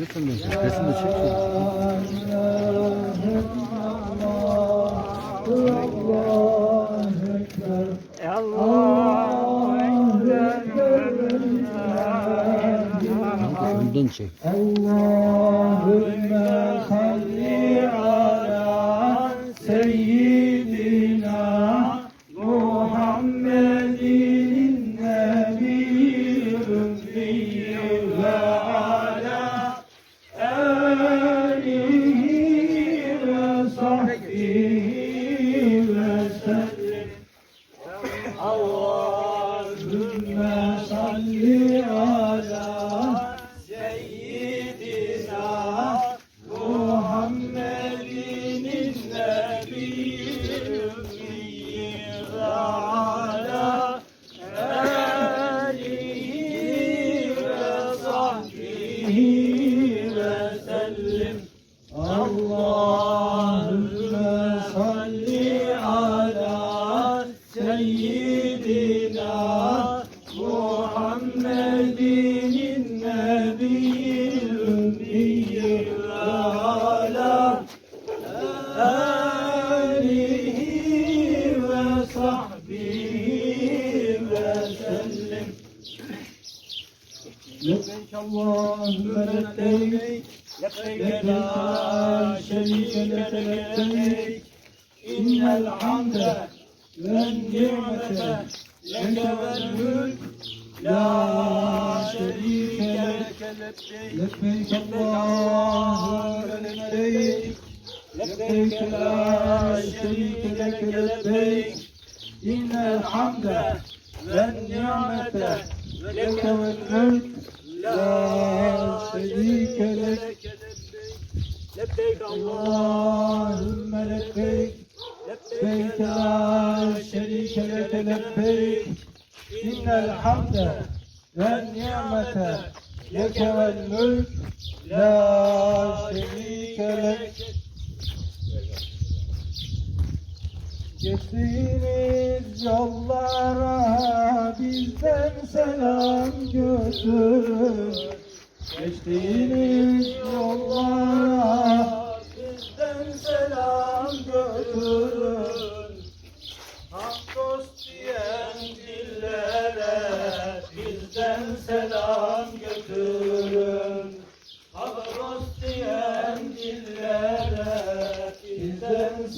Lütfen ben sen. Resim de çek. Bundan çek. Allah Allahümme salli ala seyyidina Muhammedin nebiyyi ve ala alihi ve sahbihi لبيك لا شريك لك إن الحمد والنعمة لك والملك لا شريك لك لبيك اللهم لبيك لبيك لا شريك لك لبيك إن الحمد والنعمة لك والملك Allahümme lebbeyk lebbeyk la şerike leke lebbeyk innel hamde ve la şerike lek. Geçtiğimiz yollara bizden selam götürün Geçtiğimiz yollara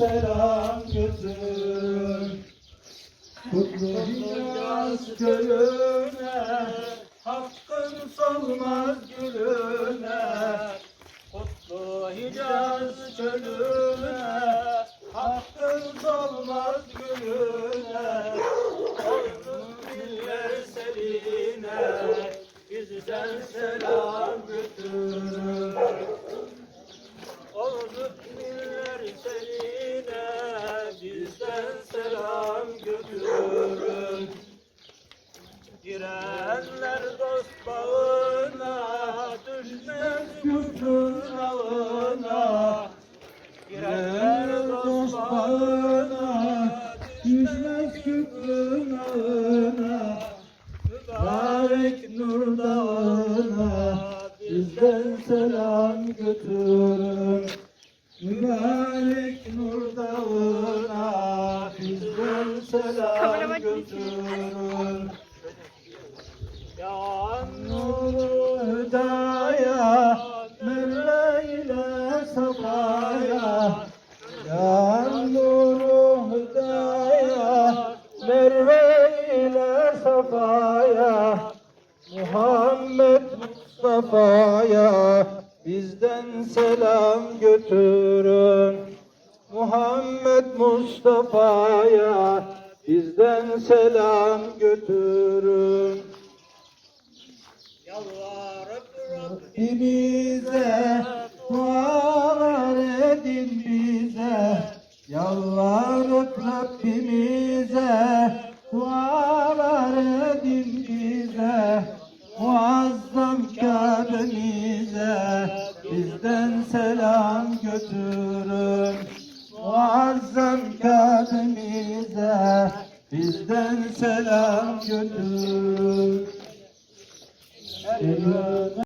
selam götürün. Kutlu Hicaz gölüne Hakkın solmaz gülüne Kutlu Hicaz gölüne Hakkın solmaz gülüne Olsun diller seline Bizden selam götürün Oldu miller seline bizden selam götürün. Girenler dost bağına küfrün ağına. Girenler dost bağına düşmez küfrün ağına. Mübarek nur dağına bizden selam götürün. Mübarek nur dağına bizden selam götürün. Mustafa'ya bizden selam götürün. Muhammed Mustafa'ya bizden selam götürün. Rabbimize dualar edin bize Yalvarıp Rabbimize selam götürün